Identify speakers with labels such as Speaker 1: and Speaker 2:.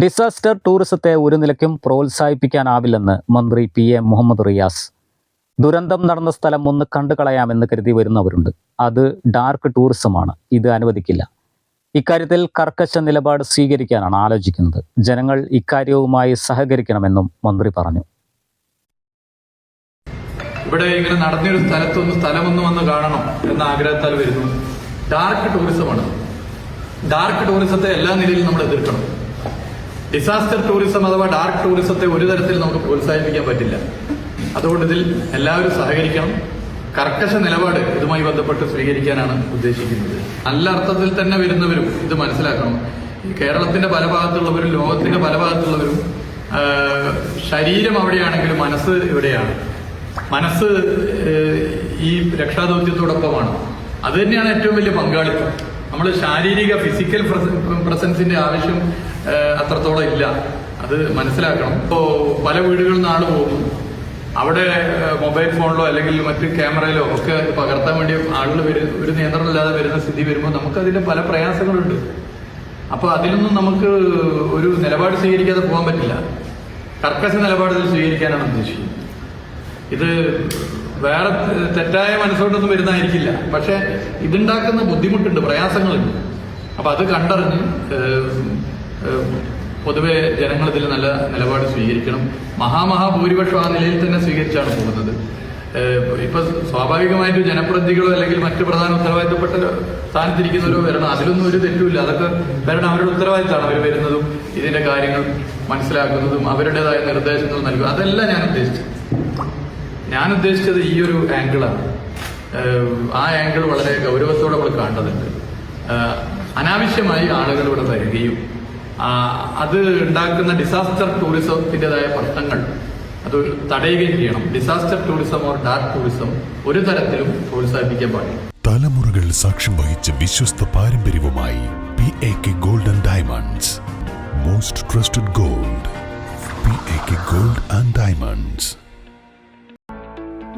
Speaker 1: Disaster ടൂറിസത്തെ ഒരു നിലയ്ക്കും പ്രോത്സാഹിപ്പിക്കാനാവില്ലെന്ന് മന്ത്രി പി എ മുഹമ്മദ് റിയാസ്. ദുരന്തം നടന്ന സ്ഥലം ഒന്ന് കണ്ടു കളയാമെന്ന് കരുതി വരുന്നവരുണ്ട്. അത് ഡാർക്ക് ടൂറിസമാണ്. ഇത് അനുവദിക്കില്ല. ഇക്കാര്യത്തിൽ കർക്കശ നിലപാട് സ്വീകരിക്കാനാണ് ആലോചിക്കുന്നത്. ജനങ്ങൾ ഇക്കാര്യവുമായി സഹകരിക്കണമെന്നും മന്ത്രി പറഞ്ഞു.
Speaker 2: ഇവിടെ ഇങ്ങനെ നടന്നൊരു സ്ഥലത്തൊന്ന് സ്ഥലമൊന്നും വന്ന് കാണണം എന്ന ആഗ്രഹത്താൽ വരുന്നു. ഡാർക്ക് ടൂറിസമാണ്. ഡാർക്ക് ടൂറിസത്തെ എല്ലാ നിലയിലും നമ്മൾ എതിർക്കണം. ഡിസാസ്റ്റർ ടൂറിസം അഥവാ ഡാർക്ക് ടൂറിസത്തെ ഒരു തരത്തിൽ നമുക്ക് പ്രോത്സാഹിപ്പിക്കാൻ പറ്റില്ല. അതുകൊണ്ട് ഇതിൽ എല്ലാവരും സഹകരിക്കണം. കർക്കശ നിലപാട് ഇതുമായി ബന്ധപ്പെട്ട് സ്വീകരിക്കാനാണ് ഉദ്ദേശിക്കുന്നത്. നല്ല അർത്ഥത്തിൽ തന്നെ വരുന്നവരും ഇത് മനസ്സിലാക്കണം. കേരളത്തിന്റെ പല ഭാഗത്തുള്ളവരും ലോകത്തിന്റെ പല ഭാഗത്തുള്ളവരും ശരീരം അവിടെയാണെങ്കിലും മനസ്സ് ഇവിടെയാണ്. മനസ്സ് ഈ രക്ഷാദൗത്യത്തോടൊപ്പമാണ്. അത് തന്നെയാണ് ഏറ്റവും വലിയ പങ്കാളിത്തം. നമ്മൾ ശാരീരിക ഫിസിക്കൽ പ്രസൻസിന്റെ ആവശ്യം അത്രത്തോളം ഇല്ല. അത് മനസ്സിലാക്കണം. ഇപ്പോ പല വീടുകളിൽ നിന്ന് ആൾ പോകുന്നു. അവിടെ മൊബൈൽ ഫോണിലോ അല്ലെങ്കിൽ മറ്റ് ക്യാമറയിലോ ഒക്കെ പകർത്താൻ വേണ്ടി ആളുകൾ വരും ഒരു നിയന്ത്രണമില്ലാതെ വരുന്ന സ്ഥിതി വരുമ്പോൾ നമുക്ക് അതിന്റെ പല പ്രയാസങ്ങളുണ്ട്. അപ്പൊ അതിലൊന്നും നമുക്ക് ഒരു നിലപാട് സ്വീകരിക്കാതെ പോകാൻ പറ്റില്ല. കർക്കശ നിലപാട് സ്വീകരിക്കാനാണ് ഉദ്ദേശിക്കുന്നത്. ഇത് വേറെ തെറ്റായ മനസ്സോട്ടൊന്നും വരുന്നതായിരിക്കില്ല പക്ഷെ ഇതുണ്ടാക്കുന്ന ബുദ്ധിമുട്ടുണ്ട് പ്രയാസങ്ങളുണ്ട്. അപ്പൊ അത് കണ്ടറിഞ്ഞ് പൊതുവെ ജനങ്ങൾ ഇതിൽ നല്ല നിലപാട് സ്വീകരിക്കണം. മഹാമഹാഭൂരിപക്ഷം ആ നിലയിൽ തന്നെ സ്വീകരിച്ചാണ് പോകുന്നത്. ഇപ്പൊ സ്വാഭാവികമായിട്ട് ജനപ്രതിനിധികളോ അല്ലെങ്കിൽ മറ്റു പ്രധാന ഉത്തരവാദിത്തപ്പെട്ട സ്ഥാനത്തിരിക്കുന്നവരോ വരണം. അതിലൊന്നും ഒരു തെറ്റുമില്ല. അതൊക്കെ വരണം. അവരുടെ ഉത്തരവാദിത്തമാണ് അവർ വരുന്നതും ഇതിന്റെ കാര്യങ്ങൾ മനസ്സിലാക്കുന്നതും അവരുടേതായ നിർദ്ദേശങ്ങൾ നൽകുക. അതെല്ലാം ഞാൻ ഉദ്ദേശിച്ചത്. ഞാൻ ഉദ്ദേശിച്ചത് ഈ ഒരു ആംഗിളാണ് ആ ആംഗിൾ വളരെ ഗൗരവത്തോടെ നമ്മൾ കാണേണ്ടതുണ്ട് അനാവശ്യമായി ആളുകൾ ഇവിടെ വരികയും അത് ഉണ്ടാക്കുന്ന ഡിസാസ്റ്റർ ടൂറിസത്തിന്റെതായ പ്രശ്നങ്ങൾ അത് തടയുകയും ചെയ്യണം. Disaster tourism or dark tourism ഒരു തരത്തിലും പ്രോത്സാഹിപ്പിക്കാൻ പാടില്ല.
Speaker 3: തലമുറകൾ സാക്ഷ്യം വഹിച്ച വിശ്വസ്ത പാരമ്പര്യവുമായി P A K golden diamonds most trusted gold P A K gold and diamonds